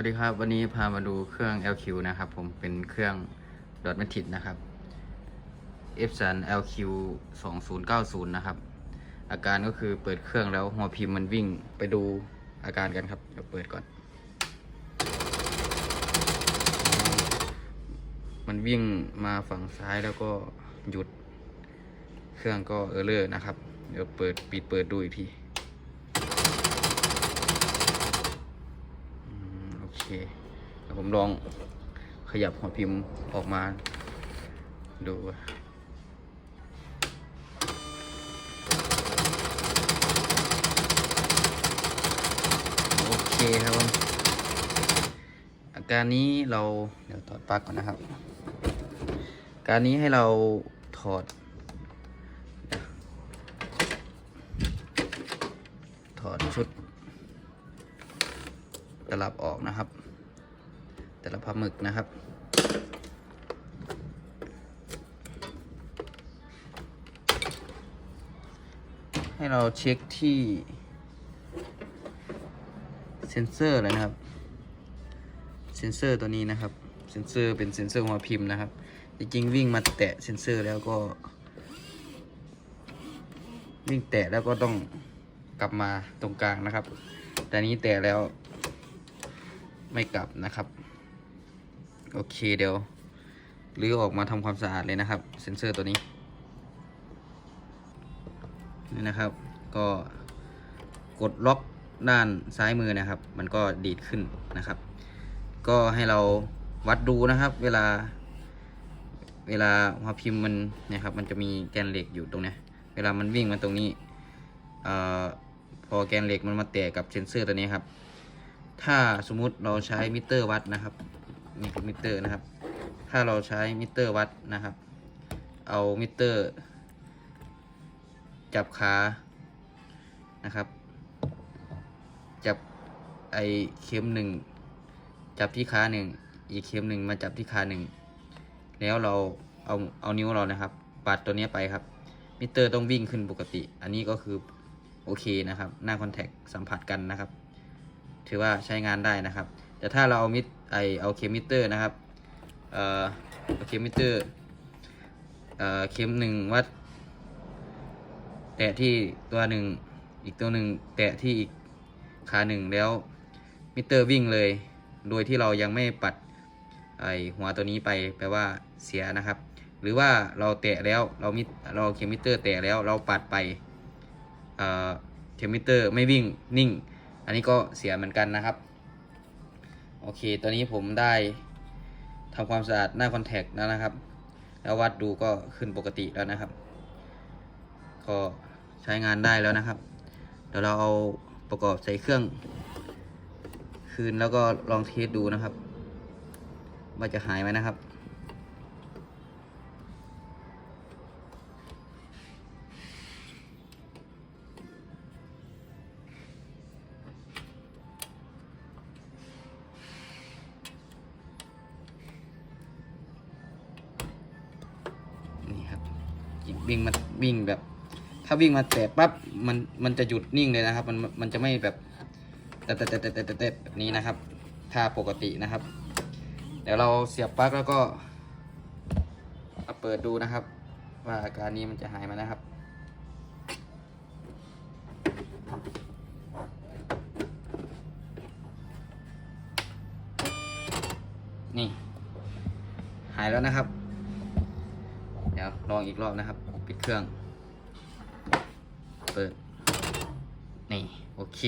วัสดีครับ วันนี้พามาดูเครื่อง LQ นะครับผมเป็นเครื่องดอทเมทิดนะครับ f s a n LQ 2090 นะครับ อาการก็คือเปิดเครื่องแล้วหัวพิมพ์มันวิ่งไปดูอาการกันครับเดี๋ยวเปิดก่อน มันวิ่งมาฝั่งซ้ายแล้วก็หยุด เครื่องก็เออร์เลอร์นะครับ เดี๋ยวเปิดปิดเปิดดูอีกที อืมโอ เคผมลองขยับหัวพิมพ์ออกมา ดูโอเคครับผมอาการนี้เราเดี๋ยวถอดปลั๊กก่อนนะครับ การนี้ให้เราถอด ถอดชุด ตลับออกนะครับแต่ละพาหมึกนะครับ ให้เราเช็คที่เซนเซอร์เลยนะครับ เซนเซอร์ตัวนี้นะครับ เซนเซอร์เป็นเซนเซอร์หัวพิมพ์นะครับ จริงๆวิ่งมาแตะเซนเซอร์แล้วก็ วิ่งแตะแล้วก็ต้องกลับมาตรงกลางนะครับ แต่นี้แตะแล้ว ไม่กลับนะครับ โอเคเดี๋ยวรื้อออกมาทำความสะอาดเลยนะครับ เซนเซอร์ตัวนี้ นี่นะครับ ก็กดล็อกด้านซ้ายมือนะครับ มันก็ดีดขึ้นนะครับ ก็ให้เราวัดดูนะครับ เวลา เวลาหัวพิมพ์มันนี่ยครับ มันจะมีแกนเหล็กอยู่ตรงนี้เวลามันวิ่งมาตรงนี้อพอแกนเหล็กมันมาแตะกับเซนเซอร์ตัวนี้ครับ ถ้าสมมุติเราใช้มิเตอร์วัดนะครับนี่คือมิเตอร์นะครับ ถ้าเราใช้มิเตอร์วัดนะครับ เอามิเตอร์ จับขานะครับ จับไอเข็มหนึ่งจับที่ขาหนึ่งอีกเข็มหนึ่งมาจับที่ขาหนึ่งแล้วเราเอาเอานิ้วเรานะครับปัดตัวนี้ไปครับ มิเตอร์ต้องวิ่งขึ้นปกติ อันนี้ก็คือโอเคนะครับ หน้าคอนแทคสัมผัสกันนะครับ ถือว่าใช้งานได้นะครับ แต่ถ้าเราเอามิไอเอาเคมิเตอร์นะครับเอ่อเอาเคมิเตอร์เอ่อเข็มหนึ่งวัด แตะที่ตัวหนึ่งอีกตัวหนึ่งแตะที่อีกขาหนึ่งแล้วมิเตอร์วิ่งเลย โดยที่เรายังไม่ปัดไอหัวตัวนี้ไปแปลว่าเสียนะครับ หรือว่าเราแตะแล้วเรามิเราเคมิเตอร์แตะแล้วเราปัดไปเอ่อเคมิเตอร์ไม่วิ่งนิ่ง อันนี้ก็เสียเหมือนกันนะครับ โอเค ตอนนี้ผมได้ทำความสะอาดหน้าคอนแทคแล้วนะครับ แล้ววัดดูก็ขึ้นปกติแล้วนะครับ ก็ใช้งานได้แล้วนะครับ เดี๋ยวเราเอาประกอบใส่เครื่อง คืนแล้วก็ลองเทสดูนะครับ ว่าจะหายไหมนะครับ วิ่งมาวิ่งแบบ ถ้าวิ่งมาแตะปั๊บมันมันจะหยุดนิ่งเลยนะครับ มันมันจะไม่แบบแตะแตะแตะแตะแตะแบบนี้นะครับ ถ้าปกตินะครับ เดี๋ยวเราเสียบปลั๊กแล้วก็มาเปิดดูนะครับ ว่าอาการนี้มันจะหายไหมนะครับนี่ หายแล้วนะครับ ลองอีกรอบนะครับ ปิดเครื่อง เปิด นี่ โอเค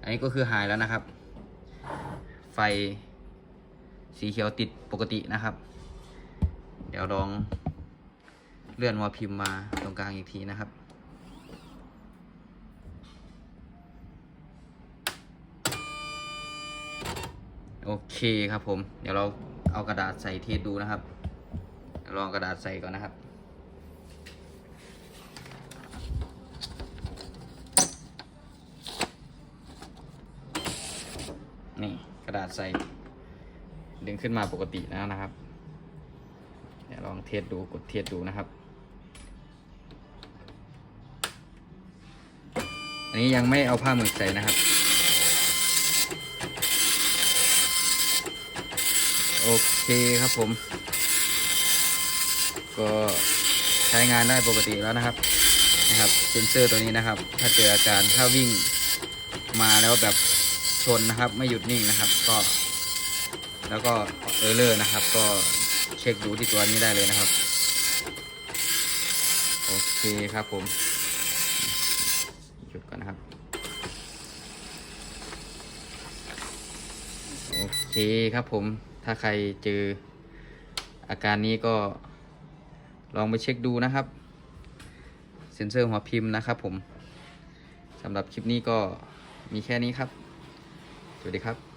อันนี้ก็คือหายแล้วนะครับ ไฟสีเขียวติดปกตินะครับ เดี๋ยวลองเลื่อนหัวพิมพ์มาตรงกลางอีกทีนะครับ โอเคครับผม เดี๋ยวเราเอากระดาษใส่เทสดูนะครับ ลองกระดาษใส่ก่อนนะครับ นี่กระดาษใส่ ดึงขึ้นมาปกติแล้วนะครับเดี๋ยวลองเทสดูกดเทสดูนะครับ อันนี้ยังไม่เอาผ้าหมึกใส่นะครับ โอเคครับผม ก็ใช้งานได้ปกติแล้วนะครับนะครับเซนเซอร์ตัวนี้นะครับ ถ้าเจออาการถ้าวิ่งมาแล้วแบบชนนะครับ ไม่หยุดนิ่งนะครับ ก็ แล้วก็เออร์เลอร์นะครับ ก็เช็คดูที่ตัวนี้ได้เลยนะครับ โอเคครับผมหยุดก่อนนะครับ โอเคครับผมถ้าใครเจออาการนี้ก็ ลองไปเช็คดูนะครับเซ็นเซอร์หัวพิมพ์นะครับผมสำหรับคลิปนี้ก็มีแค่นี้ครับ สวัสดีครับ